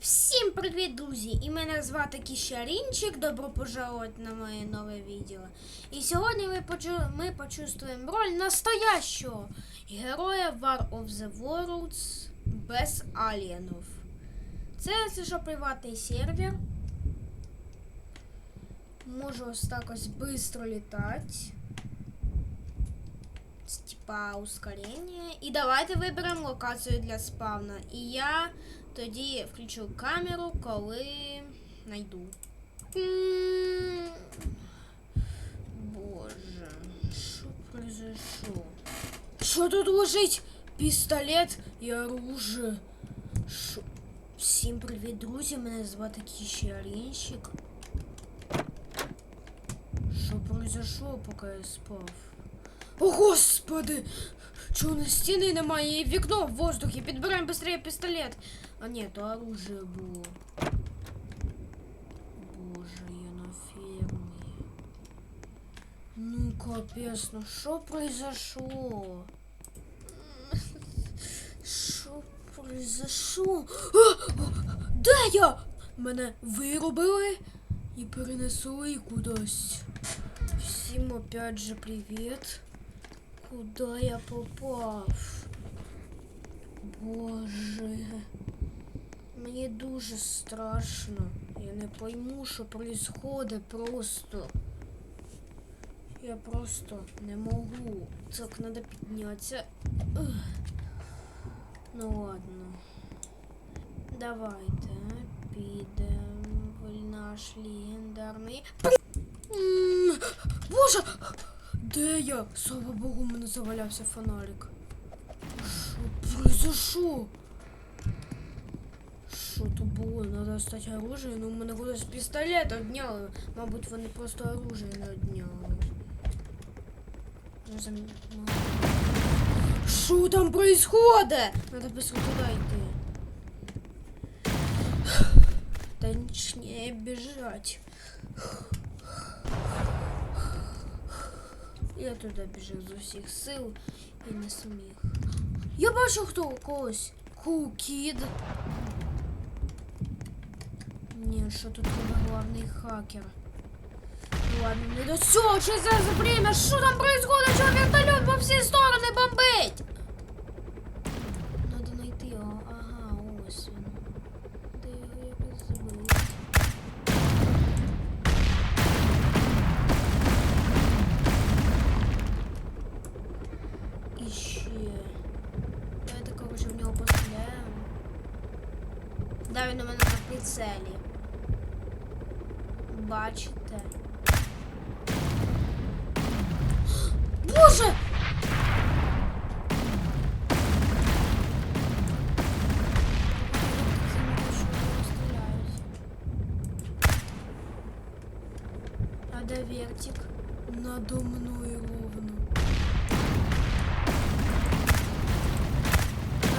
Всім привіт, друзі! І мене звати Кіщарінчик. Добро пожаловать на моє нове відео. І сьогодні ми, почу... ми почувствуємо роль настоящого героя War of the Worlds без алієнів. Це, це що приватний сервер. Можу ось так ось быстро літати. З Типа ускорення. І давайте виберемо локацію для спавна. І я тоді включу камеру, коли найду. М, Боже, що произошло? Що тут лежить? Пістолет і оружие. Що? Всім привіт, друзі! Мене звати Кіщарінщик. Що произошло, поки я спав? О, господи! Чого на стіни немає? І вікно в воздухі. Підбираємо быстрее пістолет. А ні, то оружие було. Боже, я на фермі. Ну, капець, ну що произошло? Що произошло? А! Де я? Мене вирубили і перенесли кудись. Всім опять же привіт. Куда я попав? Боже. Мені дуже страшно. Я не пойму, що происходит просто. Я просто не можу. Так, треба піднятися. Ну ладно. Давайте підемо в наш легендарний. Боже! Де я? Слава Богу, у мене завалявся фонарик. Що произошло? Що то було? Надо достати оружие, ну у мене кудись пістолет одняли. Мабуть, вони просто оружие не одняли. Що там происходит? Надо быстро туда йти. Точнее бежать. Я туди біжив з усіх сил і не зміг. Я бачу хто когось. Кукід. Ні, що тут буде головний хакер. Ладно, не до цього, за время? Що там происходит? Що вертольот по всі сторони бомбить? Бачите? Боже! Де вертик? Надо мною ровно.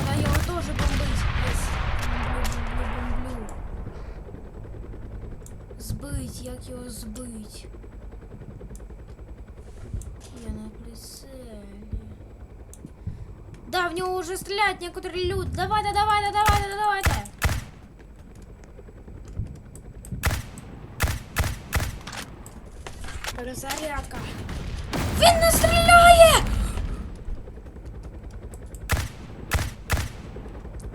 Надо його теж Збить, як його збить? Я на прицелі. Да, в нього вже стріляють некоторі люди. Давайте, давайте, давайте, давайте. Перезарядка. Він не стріляє!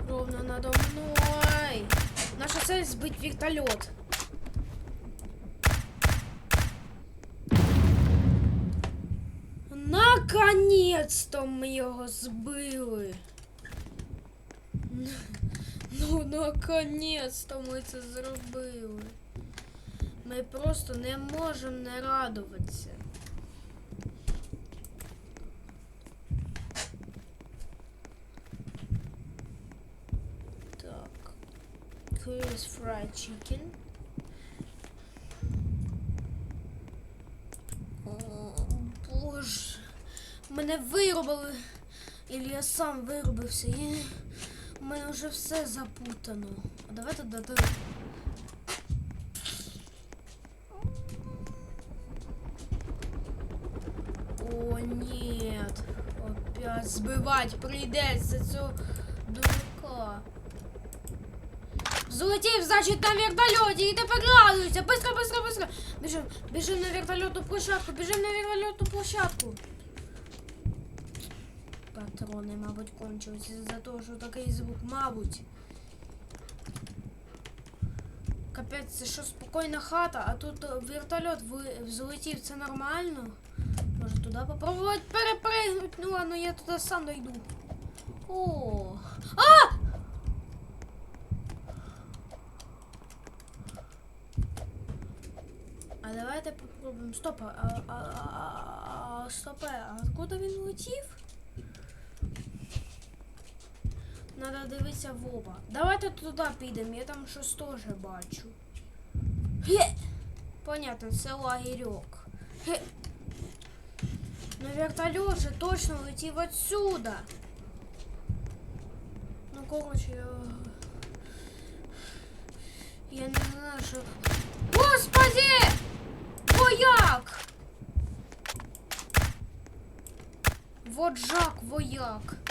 Ровно надо мной. Наша цель сбить вертолет. Наконец-то ми його збили. Ну, наконец-то ми це зробили. Ми просто не можемо не радуватися. Так. Curious fried chicken. О, Боже. Мене виробили. Ілі я сам виробився. І у мене вже все запутано. А давайте дати. О, нет. Опять збивати прийдеться цього дурака. Взлетів, значить, на вертольоті, і тепер радуйся. Быстро, быстро, быстро. Біжим, біжим на вертольотну площадку, біжим на вертольотну площадку. Патрони, мабуть, кончились із-за того, що такий звук, мабуть. Капець, це що спокійна хата, а тут е, вертольот взлетів, це нормально? Може туди попробувати перепригнути? Ну ладно, я туди сам дойду. О! А! А давайте попробуємо. Стоп, а, а, а, а, стопе, а откуда він летів? Надо дивитися в оба. Давайте туди підемо, я там щось теж бачу. Ге! Понятно, це лагерок. Ге! Ну вертольот же точно летів отсюда. Ну, короче, я... Я не знаю, що... Господи! Вояк! Вот Жак, вояк.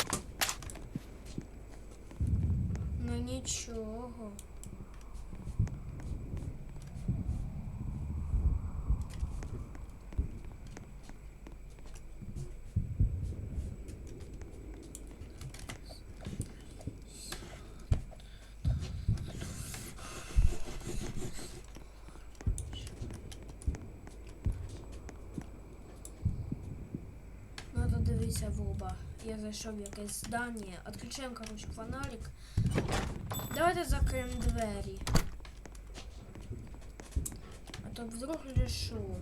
Нічого. Дивитися в оба. Я зайшов в якесь здання. Отключаємо, короче, фонарик. Давайте закриємо двері. А то вдруг решу.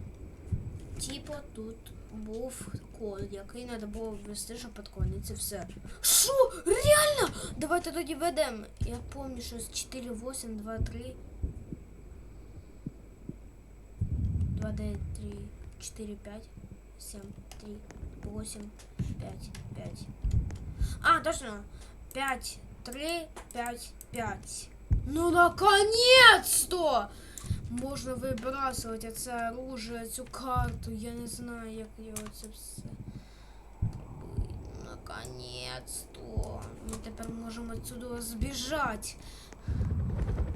Типа тут був код, який треба було ввести, щоб підконити все. Що? Реально? Давайте тоді ведемо. Я пам'ятаю, що з 4, 8, 2, 3. 2, 9, 3, 4, 5, 7, 3, 8, 5, 5. А, точно. 5, 3, 5, 5. Ну, наконец-то! Можно выбрасывать это оружие, цю карту. Я не знаю, як його це все. робити. Наконец-то. Ми тепер можемо отсюда збіжати.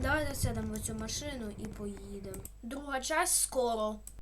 Давайте сядемо в цю машину і поїдемо. Друга часть скоро.